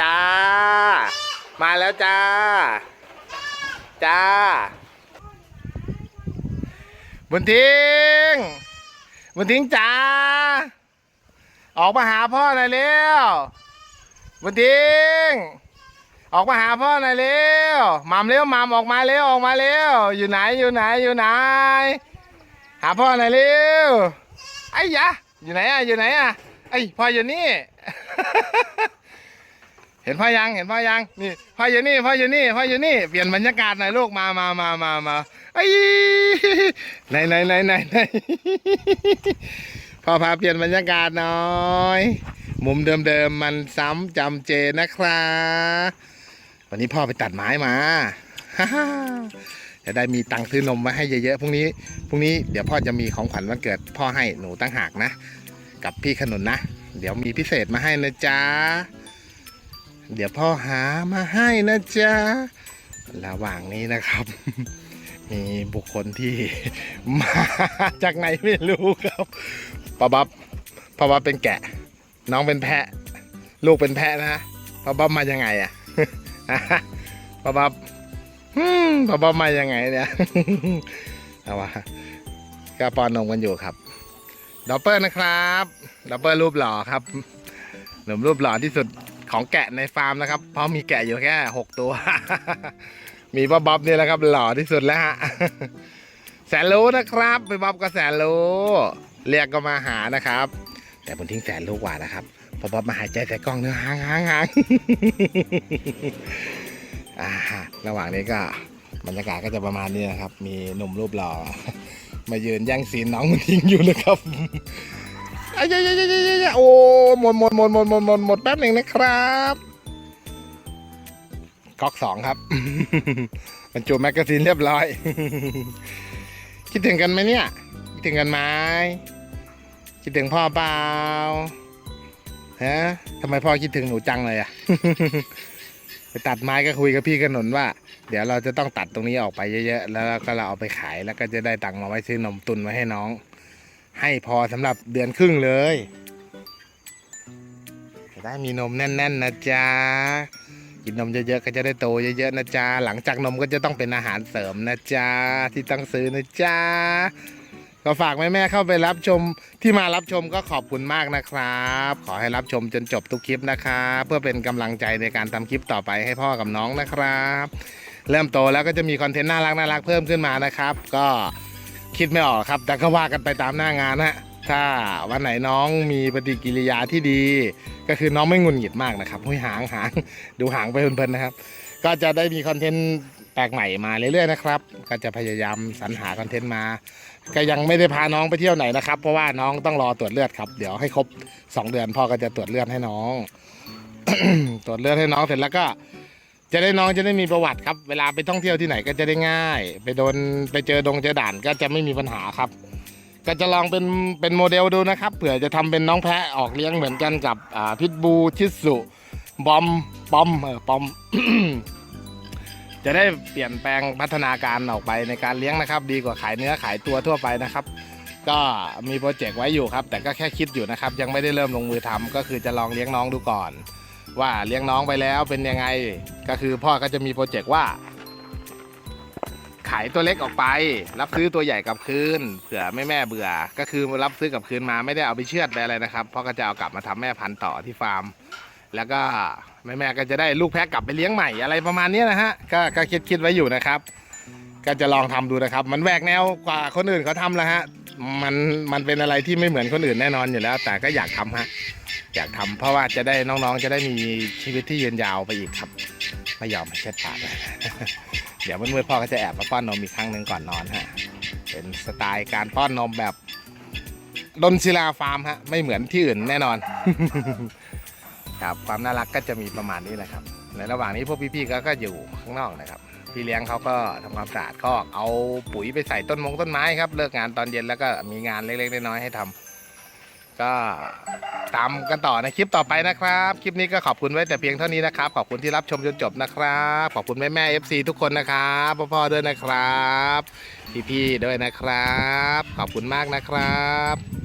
จ้า มาแล้วจ้า จ้า บุญทิ้ง บุญทิ้งจ้า ออกมาหาพ่อหน่อยเร็ว บุญทิ้ง ออกมาหาพ่อหน่อยเร็วมามเร็วมามออกมาเร็วออกมาเร็ว อยู่ไหนอยู่ไหนอยู่ไหน หาพ่อหน่อยเร็ว ไอ้ยะ อยู่ไหนอะอยู่ไหนอะไอ้พ่ออยู่นี่ เห็นพ่อยังเห็นพ่อยังนี่พ่ออยู่นี่พ่ออยู่นี่พ่ออยู่นี่เปลี่ยนบรรยากาศหน่อยลูกมามามามามาไอ้ไหนไหนไหนไหนไหนพ่อพาเปลี่ยนบรรยากาศหน่อยมุมเดิมๆมันซ้ำจำเจนะครับวันนี้พ่อไปตัดไม้มาจะได้มีตังค์ซื้อนมมาให้เยอะๆพรุ่งนี้พรุ่งนี้เดี๋ยวพ่อจะมีของขวัญวันเกิดพ่อให้หนูตั้งหากนะ กับพี่ขนุนนะ เดี๋ยวมีพิเศษมาให้นะจ๊ะ เดี๋ยวพ่อหามาให้นะจ๊ะ ระหว่างนี้นะครับ มีบุคคลที่มาจากไหนไม่รู้ครับป้าบับป้าบับเป็นแกะ น้องเป็นแพะ ลูกเป็นแพะนะป้าบับมายังไงอะป้าบับอืมป้าบับมายังไงเนี่ยเอาวะก็ปอนนมกันอยู่ครับ ดอปเปอร์นะครับดอปเปอร์รูปหล่อครับหนุ่มรูปหล่อที่สุดของแกะในฟาร์มนะครับ เพราะมีแกะอยู่แค่หกตัว มีป้าบ๊อบนี่แหละครับ หล่อที่สุดแล้วฮะแสนรู้นะครับไปบ๊อบก็แสนรู้เรียกก็มาหานะครับ แต่ผมทิ้งแสนรู้กว่านะครับพอบ๊อบมาหายใจใส่กล้องเนื้อหางหางหางระหว่างนี้ก็บรรยากาศก็จะประมาณนี้นะครับ มีหนุ่มรูปหล่อ มายืนแย่งซีนน้องทิ้งอยู่นะครับไอ้ยยยยยโอ้หมดหมดหมดหมดหมดหมดหมดแป๊บหนึ่งนะครับก๊อกสองครับบรรจุแมกกาซีนเรียบร้อย คิดถึงกันไหมเนี่ย คิดถึงกันไหมคิดถึงพ่อเปล่าฮะทำไมพ่อคิดถึงหนูจังเลยอะ ไปตัดไม้ก็คุยกับพี่ขนนว่า เดี๋ยวเราจะต้องตัดตรงนี้ออกไปเยอะๆแล้วก็เราเอาไปขายแล้วก็จะได้ตังค์มาไว้ซื้อนมตุนไว้ให้น้อง ให้พอสำหรับเดือนครึ่งเลยจะได้มีนมแน่น ๆ นะจ๊ะกินนมเยอะๆก็จะได้โตเยอะๆนะจ๊ะหลังจากนมก็จะต้องเป็นอาหารเสริมนะจ๊ะที่ต้องซื้อนะจ๊ะ ก็ฝากแม่ๆเข้าไปรับชมที่มารับชมก็ขอบคุณมากนะครับ ขอให้รับชมจนจบทุกคลิปนะครับเพื่อเป็นกำลังใจในการทำคลิปต่อไปให้พ่อกับน้องนะครับ เริ่มโตแล้วก็จะมีคอนเทนต์น่ารักน่ารักเพิ่มขึ้นมานะครับ ก็คิดไม่ออกครับ แต่ก็ว่ากันไปตามหน้างานนะถ้าวันไหนน้องมีปฏิกิริยาที่ดี ก็คือน้องไม่งุนหงิดมากนะครับหุ้ยหางหางดูหางไปเพลินๆนะครับ ก็จะได้มีคอนเทนต์ แปลกใหม่มาเรื่อยๆนะครับ ก็จะพยายามสรรหาคอนเทนต์มา ก็ยังไม่ได้พาน้องไปเที่ยวไหนนะครับ เพราะว่าน้องต้องรอตรวจเลือดครับ เดี๋ยวให้ครบ 2 เดือนพ่อก็จะตรวจเลือดให้น้อง ตรวจเลือดให้น้องเสร็จแล้วก็ จะได้น้องจะได้มีประวัติครับ เวลาไปท่องเที่ยวที่ไหนก็จะได้ง่าย ไปโดนไปเจอดงเจอด่านก็จะไม่มีปัญหาครับ ก็จะลองเป็นเป็นโมเดลดูนะครับ เผื่อจะทำเป็นน้องแพะออกเลี้ยงเหมือนกันกับพิทบูชิสุบอมปอมเออปอม จะได้เปลี่ยนแปลงพัฒนาการออกไปในการเลี้ยงนะครับ ดีกว่าขายเนื้อขายตัวทั่วไปนะครับ ก็มีโปรเจกต์ไว้อยู่ครับ แต่ก็แค่คิดอยู่นะครับ ยังไม่ได้เริ่มลงมือทำก็คือจะลองเลี้ยงน้องดูก่อน ว่าเลี้ยงน้องไปแล้วเป็นยังไง ก็คือพ่อก็จะมีโปรเจกต์ว่า ขายตัวเล็กออกไป รับซื้อตัวใหญ่กลับคืนเผื่อแม่แม่เบื่อ ก็คือรับซื้อกลับคืนมาไม่ได้เอาไปเชือดไปอะไรนะครับพ่อก็จะเอากลับมาทำแม่พันธุ์ต่อที่ฟาร์ม แล้วก็แม่แม่ๆก็จะได้ลูกแพะกลับไปเลี้ยงใหม่อะไรประมาณนี้นะฮะก็ก็คิดคิดไว้อยู่นะครับ ก็จะลองทำดูนะครับ มันแหวกแนวกว่าคนอื่นเขาทำแล้วฮะมันมันเป็นอะไรที่ไม่เหมือนคนอื่นแน่นอนอยู่แล้ว แต่ก็อยากทำฮะอยากทำเพราะว่าจะได้น้องๆ จะได้มีชีวิตที่ยืนยาวไปอีกครับไม่ยอมให้เช็ดปากเลยเดี๋ยวเมืดๆพ่อก็จะแอบมาป้อนนมอีกครั้งหนึ่งก่อนนอนฮะเป็นสไตล์การป้อนนมแบบดนศิลาฟาร์มฮะไม่เหมือนที่อื่นแน่นอน ครับความน่ารักก็จะมีประมาณนี้แหละครับในระหว่างนี้พวกพี่ๆก็ก็อยู่ข้างนอกนะครับ พี่เลี้ยงเขาก็ทำความสะอาดคอกเอาปุ๋ยไปใส่ต้นมงต้นไม้ครับเลิกงานตอนเย็นแล้วก็มีงานเล็กๆน้อยๆให้ทำก็ตามกันต่อในคลิปต่อไปนะครับ คลิปนี้ก็ขอบคุณไว้แต่เพียงเท่านี้นะครับ ขอบคุณที่รับชมจนจบนะครับ ขอบคุณแม่แม่ๆ FC ทุกคนนะครับพ่อๆด้วยนะครับ พี่ๆด้วยนะครับ ขอบคุณมากนะครับ